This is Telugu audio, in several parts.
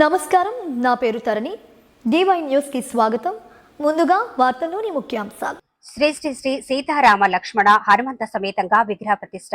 నమస్కారం నా పేరు తరణి. డివై న్యూస్కి స్వాగతం. ముందుగా వార్తల్లోని ముఖ్యాంశాలు. శ్రీ శ్రీ శ్రీ సీతారామ లక్ష్మణ హనుమంత సమేతంగా విగ్రహ ప్రతిష్ట.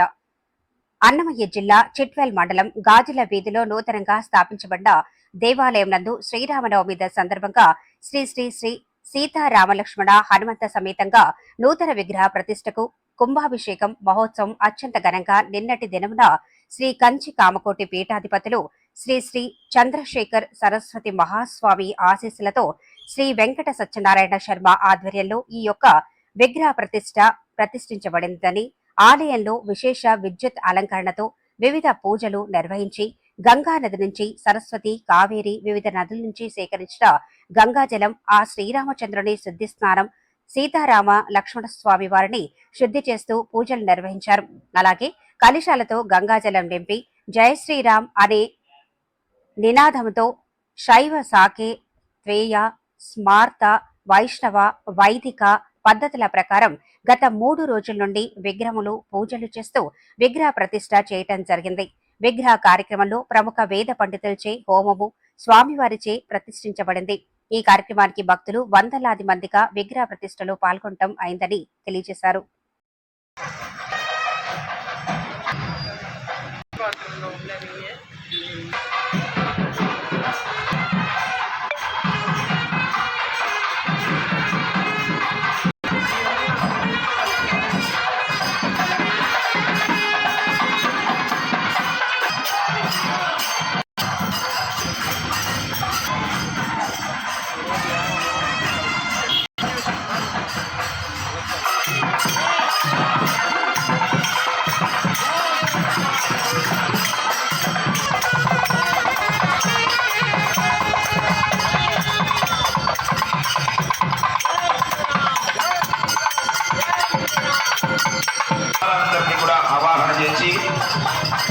అన్నమయ్య జిల్లా చిట్వెల్ మండలం గాజుల వీధిలో నూతనంగా స్థాపించబడ్డ దేవాలయం నందు శ్రీరామనవమి సందర్భంగా శ్రీ శ్రీ శ్రీ సీతారామలక్ష్మణ హనుమంత సమేతంగా నూతన విగ్రహ ప్రతిష్టకు కుంభాభిషేకం మహోత్సవం అత్యంత ఘనంగా నిన్నటి దినమున శ్రీ కంచి కామకోటి పీఠాధిపతులు శ్రీ శ్రీ చంద్రశేఖర్ సరస్వతి మహాస్వామి ఆశీస్సులతో శ్రీ వెంకట సత్యనారాయణ శర్మ ఆధ్వర్యంలో ఈ యొక్క విగ్రహ ప్రతిష్ట ప్రతిష్ఠించబడిందని ఆలయంలో విశేష విద్యుత్ అలంకరణతో వివిధ పూజలు నిర్వహించి గంగా నది నుంచి సరస్వతి కావేరి వివిధ నదుల నుంచి సేకరించిన గంగాజలం ఆ శ్రీరామచంద్రుని శుద్ధి స్నానం సీతారామ లక్ష్మణ స్వామి వారిని శుద్ధి చేస్తూ పూజలు నిర్వహించారు. అలాగే కలిశాలతో గంగాజలం నింపి జయ శ్రీరామ్ అనే నినాదంతో శైవ సాకే త్వేయ స్మార్త వైష్ణవ వైదిక పద్ధతుల ప్రకారం గత మూడు రోజుల నుండి విగ్రహములు పూజలు చేస్తూ విగ్రహ ప్రతిష్ట చేయటం జరిగింది. విగ్రహ కార్యక్రమంలో ప్రముఖ వేద పండితులచే హోమము స్వామివారిచే ప్రతిష్ఠించబడింది. ఈ కార్యక్రమానికి భక్తులు వందలాది మందిగా విగ్రహ ప్రతిష్టలో పాల్గొనటం అయిందని తెలియజేశారు.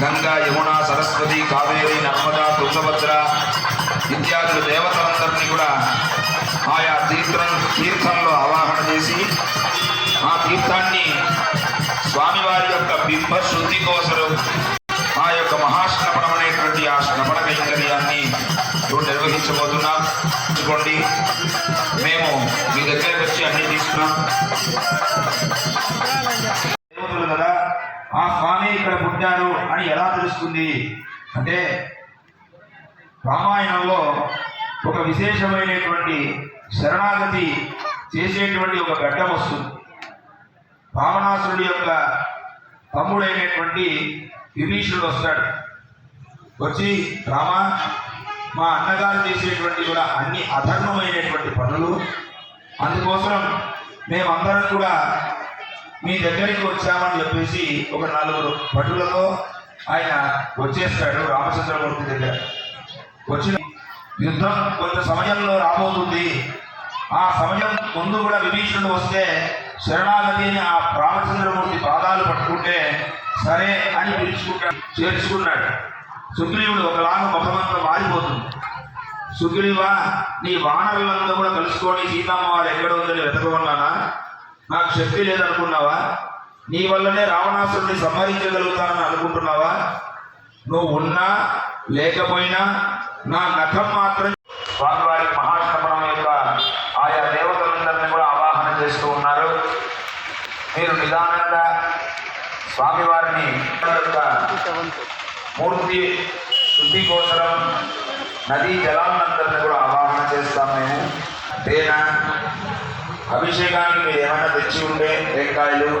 గంగా యమున సరస్వతి కావేరి నర్మద తుంగభద్ర ఇత్యాదులు దేవతలందరినీ కూడా ఆయా తీర్థం తీర్థంలో ఆవాహన చేసి ఆ తీర్థాన్ని స్వామివారి యొక్క బింబ శుద్ధి కోసరు ఆ యొక్క మహాశ్రవణం అనేటువంటి ఆ శ్రవణ కైంకర్యాన్ని ఇప్పుడు నిర్వహించబోతున్నాం. చూడండి మేము మీ దగ్గరకు వచ్చి అన్ని తీసుకున్నాం. కదా ఆ స్వామి ఇక్కడ పుట్టారు అని ఎలా తెలుస్తుంది? అంటే రామాయణంలో ఒక విశేషమైనటువంటి శరణాగతి చేసేటువంటి ఒక ఘట్టం వస్తుంది. రావణాసురుడి యొక్క తమ్ముడైనటువంటి విభీషణుడు వస్తాడు. వచ్చి రామ మా అన్నగారు చేసేటువంటి కూడా అన్ని అధర్మమైనటువంటి పనులు. అందుకోసం మేమందరం కూడా మీ దగ్గరికి వచ్చామని చెప్పేసి ఒక నలుగురు భటులతో ఆయన వచ్చేస్తాడు రామచంద్రమూర్తి దగ్గర. వచ్చిన యుద్ధం కొంత సమయంలో రాబోతుంది. ఆ సమయం ముందు కూడా విభీషణుడు వస్తే శరణాగతి అని ఆ రామచంద్రమూర్తి పాదాలు పట్టుకుంటే సరే అని పిలుచుకుంటాడు చేర్చుకున్నాడు. సుగ్రీవుడు ఒకలాగా ముఖమంతా మారిపోతుంది. సుగ్రీవా నీ వానరులంతా కూడా కలుసుకొని సీతమ్మ వారు ఎక్కడ ఉందని వెతకమన్నానా? నాకు శక్తి లేదనుకున్నావా? నీ వల్లనే రావణాసురుడిని సంహరించగలుగుతానని అనుకుంటున్నావా? నువ్వు ఉన్నా లేకపోయినా నా నఖం మాత్రం స్వామివారి మహాశ్రమణం యొక్క ఆయా దేవతలందరినీ కూడా ఆవాహన చేస్తూ ఉన్నారు? మీరు నిదానంగా స్వామివారిని మూర్తి శుద్ధి కోసరం నదీ జలాన్నంతరిని కూడా ఆవాహన చేస్తాం మేము. తేనె అభిషేకానికి మీరు ఏమైనా తెచ్చి ఉండే టెంకాయలు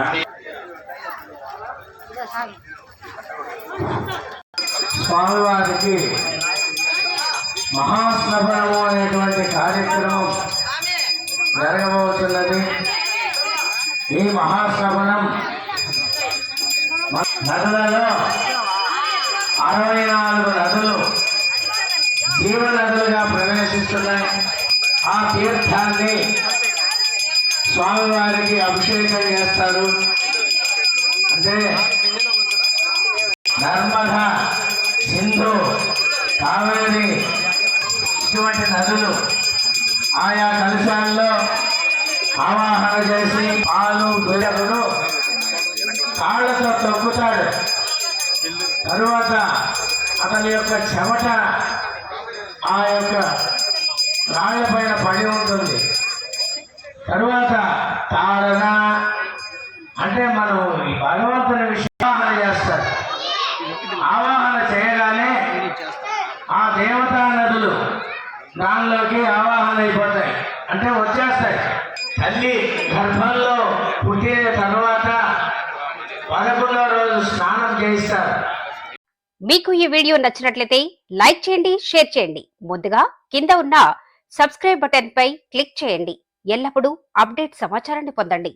అన్ని స్వామివారికి మహాస్నపనము అనేటువంటి కార్యక్రమం జరగబోతున్నది. ఈ మహాశ్రవణం. నదులలో అరవై నాలుగు నదులు జీవ నదులుగా ప్రవేశిస్తున్నాయి. ఆ తీర్థాన్ని స్వామివారికి అభిషేకం చేస్తారు. అంటే నర్మద సింధు కావేరి ఇటువంటి నదులు ఆయా కలశాల్లో ఆవాహన చేసి పాలు బిడలను కాళ్ళతో తొక్కుతాడు. తరువాత అతని యొక్క చెమట ఆ యొక్క రాళ్ళ పైన పడి ఉంటుంది. తరువాత తాళన అంటే మనం ఈ భగవంతుని విషయాహన చేస్తారు. ఆవాహన చేయగానే ఆ దేవతా నదులు దానిలోకి ఆవాహన అయిపోతాయి. అంటే వచ్చేస్తాయి. తల్లి గర్భంలో పుట్టిన తర్వాత పదకొండవ రోజు స్నానం చేయిస్తారు. మీకు ఈ వీడియో నచ్చినట్లయితే లైక్ చేయండి షేర్ చేయండి. ముందుగా కింద ఉన్న సబ్స్క్రైబ్ బటన్ పై క్లిక్ చేయండి. ఎల్లప్పుడూ అప్డేట్ సమాచారాన్ని పొందండి.